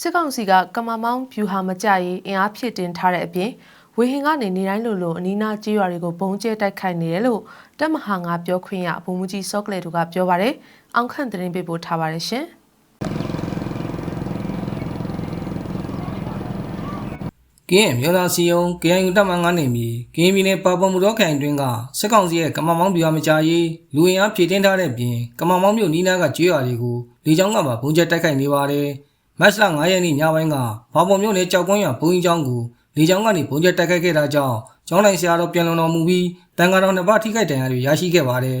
စစ်ကောင်စီကကမမောင်းဖြူဟာမကြရေးအင်အားဖြည့်တင်ထားတဲ့အပြင်ဝေဟင်ကနေနေတိုင်းလိုလိုအနီးနားကြေးရွာတွေကိုဘုံကျဲတိုက်ခိုက်နေတယ်လို့တပ်မဟာငါပြောခွင့်ရဘုံမူကြီးစောကလေတို့ကပြောပါတယ်။အောင်ခန့်သတင်းပေးပို့ထားပါတယ်ရှင်။ကင်းမြို့သားစီယုံ KNU တပ်မန်း9နေမီကင်းပြည်နယ်ပါပုံမှုတော်ခိုင်အတွင်းကစစ်ကောင်စီရဲ့ကမ္မမောင်းပြာမချရေးလူဝင်အားဖြည့်တင်းထားတဲ့ပြင်ကမ္မမောင်းမြို့နီးနားကကျွေးရွာတွေကိုလေကြောင်းကပါဘုံကျက်တိုက်ခိုက်နေပါတယ် မတ်လ9ရက်နေ့ညပိုင်းကပါပုံမြို့နယ်ကြောက်ကွန်းရွာဘုံကြီးကျောင်းကိုလေကြောင်းကနေဘုံကျက်တိုက်ခိုက်ခဲ့တာကြောင့်ကျောင်းတိုင်းဆရာတော်ပြန်လုံတော်မူပြီးတန်ဃာတော်နှစ်ပါးထိခိုက်ဒဏ်ရာတွေရရှိခဲ့ပါတယ်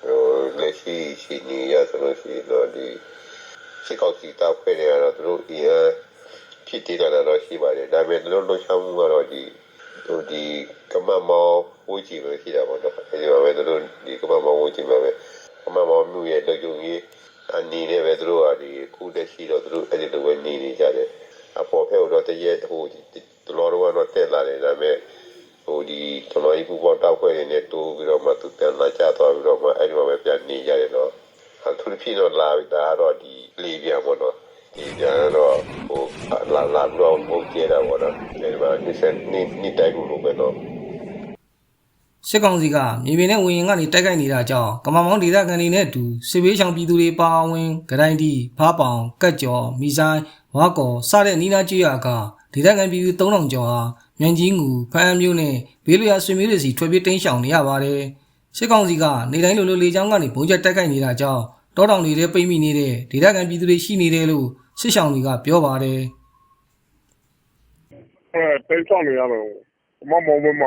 ဟိုလက်ရှိရှိနေရဆိုလို့ရှိရင်တော့ဒီစစ်ကောင်စီတပ်ဖွဲ့တွေကတော့သူတို့အရင်ဖြစ်တည်တာတော့ရှိပါတယ်ဒါပေမဲ့သူတို့လှုပ်ရှားမှုကတော့ဒီဟိုဒီကမ္မမောဝှချီပဲရှိတာပေါ့နော်အဲဒီမှာပဲသူတို့ဒီကမ္မမောဝှချီမှာပဲကမ္မမောမြို့ရဲ့လက်ကျုံကြီး အနေနဲ့ပဲသူတို့ကဒီခုတက်ရှိတော့သူတို့အဲ့ဒီလိုပဲနေနေကြတယ်အပေါ်ဖက်တော့တည်းရဲ့ဟိုဒီတော်တော်ကတော့တက်လာတယ်ဒါပေမဲ့ဟိုဒီကျွန်တော်ဒီပူပေါတောက်ခွဲနေနဲ့တိုးပြီးတော့မှသူပြန်လာကြသွားပြီးတော့မှအဲ့ဒီမှာပဲပြန်နေကြတယ်တော့အထူးဖြစ်တော့လာပြီးဒါကတော့ဒီလေပြန်ပေါ့နော်ဒီပြန်တော့ဟိုလာလာပြီးတော့ဘုတ်ကျဲတာပေါ့နော်ဒီမှာဒီစက်နေနေတိုက်လို့ပဲတော့ စစ်ကောင်စီကမြေပြင်နဲ့ဝင်ရင်ကနေတိုက်ခိုက်နေတာကြောင့်ကမ္မမောင်းဒေသခံတွေနဲ့အတူစစ်ဘေးရှောင်ပြည်သူတွေပါဝင်ဂရိုင်းတီဖားပောင်ကတ်ကျော်မိဆိုင်ဝါကော်စတဲ့နီးနားကျွော်ကဒေသခံပြည်သူ3000ကျော်ဟာမြန်ကြီးငူဖမ်းမျိုးနဲ့ဘေးလွရာဆွေမျိုးတွေစီထွက်ပြေးတိမ်းရှောင်နေရပါတယ်စစ်ကောင်စီကနေတိုင်းလိုလိုလေကြောင်းကနေဘုံကျက်တိုက်ခိုက်နေတာကြောင့်တောတောင်တွေထဲပိတ်မိနေတဲ့ဒေသခံပြည်သူတွေရှိနေတယ်လို့စစ်ရှောင်တွေကပြောပါတယ်အဲတိတ်ဆောင်နေရတော့မမမမ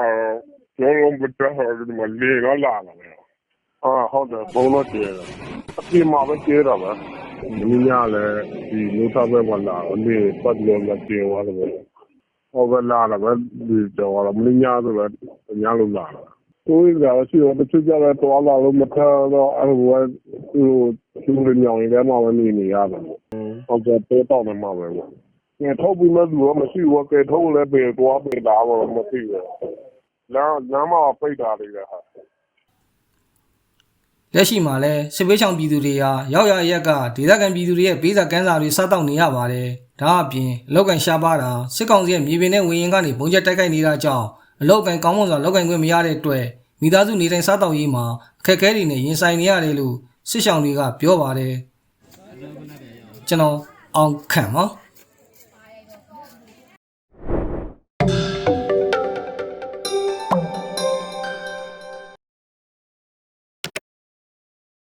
ရောလုံးပတာဟာဒီမှာလေကလာလာတယ်အာဟုတ်တယ်ဘုံတော့ကျဲတယ်အပြင်မှာပဲကျဲတာပဲမင်းညာလည်းဒီမြို့သားဘက်မှာလာအမေပတ်လို့လာကျဲသွားတယ်ဟောကလာလာပဲဒီတော့မင်းညာဆိုတော့ညာလို့လာတာကိုယ်ကရှိတော့တချို့ကြတော့တော်လာလို့မထတော့အဲ့ဟိုသူသူညောင်ရင်လည်းမဝင်နေရတယ်ဟုတ်ကဲ့တေးတော့မှမှာပဲငါထုတ်ပြီးမှသူကမရှိဘူးကဲထုတ်လည်းပေသွားပေတာတော့မရှိဘူး လမ်းလမ်းမှာပိတ်တာလေးကဟာလက်ရှိမှာလည်းစစ်ဘေးရှောင်ပြည်သူတွေဟာရောက်ရရက်ကဒေသခံပြည်သူတွေရဲ့ပေးစာကမ်းစာတွေစားတောက်နေရပါတယ်။ဒါအပြင်အလောက်ကန်ရှားပါတာစစ်ကောင်စီရဲ့မြေပြင်နဲ့ဝင်ရင်ကနေဘုံကျက်တိုက်ခိုက်နေတာကြောင့်အလောက်ကန်ကောင်းမွန်စွာလောက်ကန်ခွင့်မရတဲ့အတွက်မိသားစုနေတိုင်းစားတောက်ရေးမှာအခက်အခဲတွေနဲ့ရင်ဆိုင်နေရတယ်လို့စစ်ရှောင်တွေကပြောပါတယ်။ကျွန်တော်အောင်ခန့်ပါ